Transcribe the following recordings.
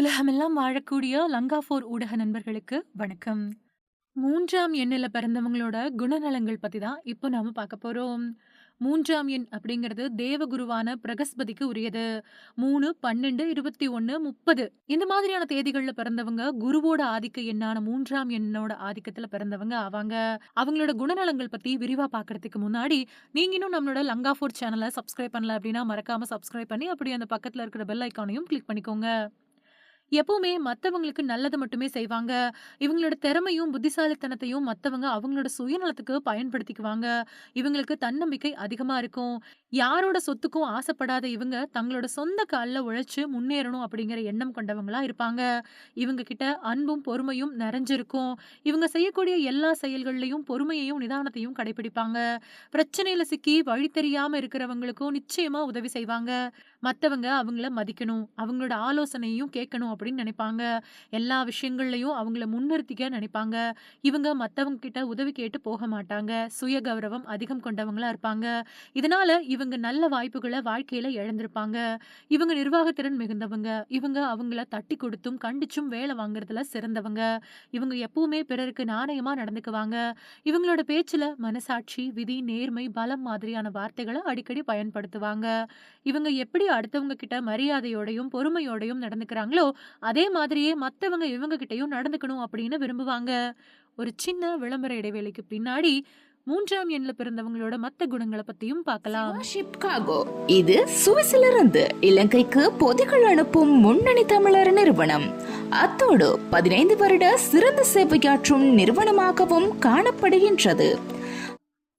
உலகமெல்லாம் வாழக்கூடிய லங்காஃபோர் ஊடக நண்பர்களுக்கு வணக்கம். மூன்றாம் எண்ணில் பிறந்தவங்களோட குணநலங்கள் பற்றி தான் இப்போ நாம் பார்க்க போகிறோம் மூன்றாம் எண் அப்படிங்கிறது தேவகுருவான பிரகஸ்பதிக்கு உரியது. 3, 12, 21, 30 இந்த மாதிரியான தேதிகளில் பிறந்தவங்க குருவோட ஆதிக்க எண்ணான மூன்றாம் எண்ணோட ஆதிக்கத்தில் பிறந்தவங்க ஆவாங்க. அவங்களோட குணநலங்கள் பற்றி விரிவாக பார்க்கறதுக்கு முன்னாடி, நீங்களும் இன்னும் நம்மளோட லங்காஃபோர் சேனலை சப்ஸ்கிரைப் பண்ணல அப்படின்னா மறக்காமல் சப்ஸ்கிரைப் பண்ணி, அப்படியே அந்த பக்கத்தில் இருக்கிற பெல் ஐக்கானையும் கிளிக் பண்ணிக்கோங்க. எப்பவுமே மற்றவங்களுக்கு நல்லது மட்டுமே செய்வாங்க. இவங்களோட திறமையும், புத்திசாலித்தனத்தையும் மற்றவங்க அவங்களோட சுயநலத்துக்கு பயன்படுத்திக்குவாங்க. இவங்களுக்கு தன்னம்பிக்கை அதிகமா இருக்கும். யாரோட சொத்துக்கும் ஆசைப்படாத இவங்க தங்களோட சொந்த கால்ல உழைச்சு முன்னேறணும் அப்படிங்கிற எண்ணம் கொண்டவங்களா இருப்பாங்க. இவங்க கிட்ட அன்பும், பொறுமையும் நிறைஞ்சிருக்கும். இவங்க செய்யக்கூடிய எல்லா செயல்கள்லையும் பொறுமையையும், நிதானத்தையும் கடைபிடிப்பாங்க. பிரச்சனையில சிக்கி வழி தெரியாம இருக்கிறவங்களுக்கும் நிச்சயமா உதவி செய்வாங்க. மற்றவங்க அவங்கள மதிக்கணும். அவங்களோட ஆலோசனையும் கேட்கணும் அப்படின்னு நினைப்பாங்க. எல்லா விஷயங்கள்லையும் அவங்கள முன்னிறுத்திக்க நினைப்பாங்க. இவங்க மற்றவங்க கிட்ட உதவி கேட்டு போக மாட்டாங்க. சுய கௌரவம் அதிகம் கொண்டவங்களா இருப்பாங்க. இதனால இவங்க நல்ல வாய்ப்புகளை வாழ்க்கையில இழந்திருப்பாங்க. இவங்க நிர்வாகத்திறன் மிகுந்தவங்க. இவங்க அவங்கள தட்டி கொடுத்தும், கண்டிச்சும் வேலை வாங்குறதுல சிறந்தவங்க. இவங்க எப்பவுமே பிறருக்கு நாணயமா நடந்துக்குவாங்க. இவங்களோட பேச்சுல மனசாட்சி, விதி, நேர்மை, பலம் மாதிரியான வார்த்தைகளை அடிக்கடி பயன்படுத்துவாங்க. இவங்க எப்படி அடுத்தவங்க கிட்ட மரியாதையோடையும், பொறுமையோடையும் நடந்துக்கிறாங்களோ, அதே மாதிரியே மத்தவங்க இவங்க கிட்டையும் நடந்துக்கணும் அப்படின்னு விரும்புவாங்க. ஒரு சின்ன விளம்பர இடைவேளைக்கு பின்னாடி மூன்றாம் எண்ல பிறந்தவங்களோட மத்த குணங்களை பத்தியும் பார்க்கலாம். ஷிப்காகோ இது சுவிஸிலிருந்து இலங்கைக்கு பொதிகள் அனுப்பும் முன்னணி தமிழர் நிறுவனம் அத்தோடு பதினைந்து வருட சிறந்த சேவையாற்றும் நிறுவனமாகவும் காணப்படுகின்றது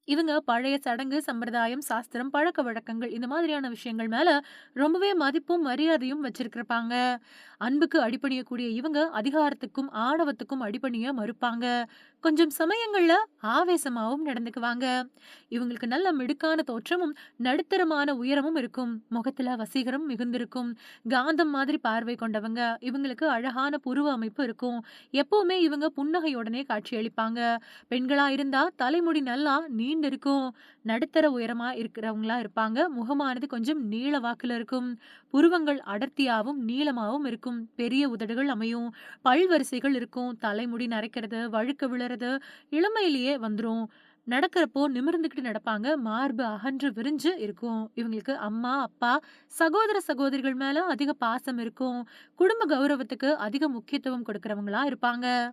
இவங்க பழைய சடங்கு, சம்பிரதாயம், சாஸ்திரம், பழக்க வழக்கங்கள் இந்த மாதிரியான விஷயங்கள் மேல ரொம்பவே மதிப்பும், மரியாதையும் வச்சிருக்கிருப்பாங்க. அன்புக்கு அடிபணியக்கூடிய இவங்க அதிகாரத்துக்கும், ஆணவத்துக்கும் அடிபணிய மறுப்பாங்க. கொஞ்சம் சமயங்கள்ல ஆவேசமாகவும் நடந்துக்குவாங்க. இவங்களுக்கு நல்ல மிடுக்கான தோற்றமும், நடுத்தரமான உயரமும் இருக்கும். முகத்துல வசீகரம் மிகுந்திருக்கும். காந்தம் மாதிரி பார்வை கொண்டவங்க. இவங்களுக்கு அழகான புருவ அமைப்பு இருக்கும். எப்பவுமே இவங்க புன்னகையோடனே காட்சியளிப்பாங்க. பெண்களா இருந்தா தலைமுடி நல்லா நீ நீண்டிருக்கும். நடுத்தர உயரமா இருக்கிறவங்களா இருப்பாங்க. முகமானது கொஞ்சம் நீள வாக்குல இருக்கும். புருவங்கள் அடர்த்தியாவும், நீளமாவும் இருக்கும். பெரிய உதடுகள் அமையும். பல் வரிசைகள் இருக்கும். தலைமுடி நரைக்கிறது, வழுக்க விழறது இளமையிலேயே வந்துரும். நடக்கிறப்போ நிமிர்ந்துகிட்டு நடப்பாங்க. மார்பு அகன்று விரிஞ்சு இருக்கும். இவங்களுக்கு அம்மா, அப்பா, சகோதர, சகோதரிகள் மேல அதிக பாசம் இருக்கும். குடும்ப கௌரவத்துக்கு அதிக முக்கியத்துவம் கொடுக்கறவங்களா இருப்பாங்க.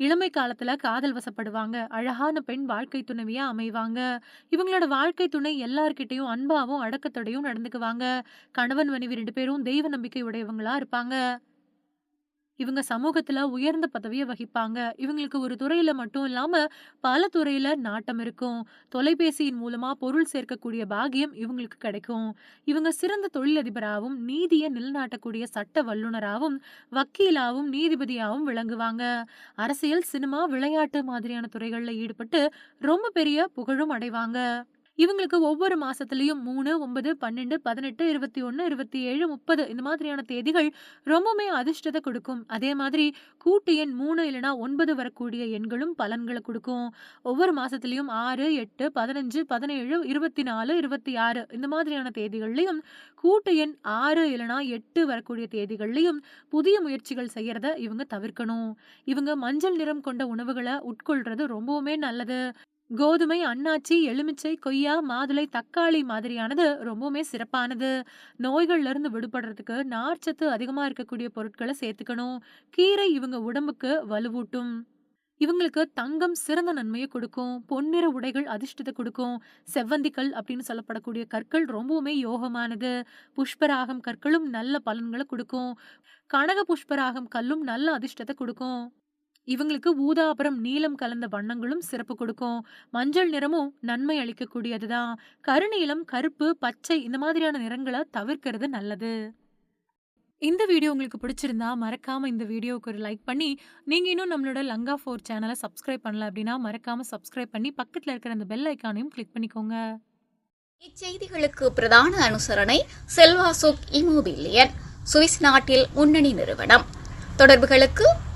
இளமை காலத்துல காதல் வசப்படுவாங்க. அழகான பெண் வாழ்க்கை துணைவியா அமைவாங்க. இவங்களோட வாழ்க்கை துணை எல்லார்கிட்டயும் அன்பாவும், அடக்கத்தோடையும் நடந்துக்குவாங்க. கணவன், மனைவி ரெண்டு பேரும் தெய்வ நம்பிக்கை உடையவங்களா இருப்பாங்க. இவங்க சமூகத்துல உயர்ந்த பதவியை வகிப்பாங்க. இவங்களுக்கு ஒரு துறையில மட்டும் இல்லாம பல துறையில நாட்டம் இருக்கும். தொலைபேசியின் மூலமா பொருள் சேர்க்கக்கூடிய பாகியம் இவங்களுக்கு கிடைக்கும். இவங்க சிறந்த தொழிலதிபராவும், நீதியை நிலைநாட்டக்கூடிய சட்ட வல்லுனராவும், வக்கீலாவும், நீதிபதியாவும் விளங்குவாங்க. அரசியல், சினிமா, விளையாட்டு மாதிரியான துறைகளில் ஈடுபட்டு ரொம்ப பெரிய புகழும் அடைவாங்க. இவங்களுக்கு ஒவ்வொரு மாசத்துலயும் 3, 9, 12, 18, 21, 27, 30 இந்த மாதிரியான தேதிகள் ரொம்பவுமே அதிர்ஷ்டத்தை கொடுக்கும். அதே மாதிரி கூட்டு எண் மூணு இல்லைனா ஒன்பது வரக்கூடிய எண்களும் பலன்களை கொடுக்கும் ஒவ்வொரு மாசத்துலயும் 6, 8, 15, 17, 24, 26 இந்த மாதிரியான தேதிகள்லையும் கூட்டு எண் ஆறு இல்லைனா எட்டு வரக்கூடிய தேதிகள்லையும் புதிய முயற்சிகள் செய்யறத இவங்க தவிர்க்கணும். இவங்க மஞ்சள் நிறம் கொண்ட உணவுகளை உட்கொள்றது ரொம்பவுமே நல்லது. கோதுமை, அன்னாச்சி, எலுமிச்சை, கொய்யா, மாதுளை, தக்காளி மாதிரியானது ரொம்பவுமே சிறப்பானது. நோய்கள்ல இருந்து விடுபடுறதுக்கு நார்ச்சத்து அதிகமா இருக்கக்கூடிய பொருட்கள சேர்த்துக்கணும். கீரை இவங்க உடம்புக்கு வலுவூட்டும். இவங்களுக்கு தங்கம் சிறந்த நன்மைய கொடுக்கும். பொன்னிற உடைகள் அதிர்ஷ்டத்தை கொடுக்கும். செவ்வந்திக்கல் அப்படின்னு சொல்லப்படக்கூடிய கற்கள் ரொம்பவுமே யோகமானது. புஷ்பராகம் கற்களும் நல்ல பலன்கள கொடுக்கும் கனக புஷ்பராகம் கல்லும் நல்ல அதிர்ஷ்டத்தை கொடுக்கும் இவங்களுக்கு ஊதா அப்புறம் நீலம் கலந்த வண்ணங்களும் சிறப்பு கொடுக்கும். மஞ்சள் நிறமும் நன்மை அளிக்கக்கூடியது தான். கருநீலம், கருப்பு, பச்சை இந்த மாதிரியான நிறங்களை தவிர்க்கிறது நல்லது. இந்த வீடியோ உங்களுக்கு பிடிச்சிருந்தா மறக்காமல் இந்த வீடியோவுக்கு ஒரு லைக் பண்ணி, நீங்கள் இன்னும் நம்மளோட லங்கா ஃபோர் சேனலை சப்ஸ்கிரைப் பண்ணல அப்படின்னா மறக்காமல் சப்ஸ்கிரைப் பண்ணி பக்கத்தில் இருக்கிற அந்த பெல் ஐக்கானையும் கிளிக் பண்ணிக்கோங்க. இச்செய்திகளுக்கு பிரதான அனுசரணை செல்வா சுக் இமோபிலியன் சுவிஸ் நாட்டில் முன்னணி நிறுவனம் தொடர்புகளுக்கு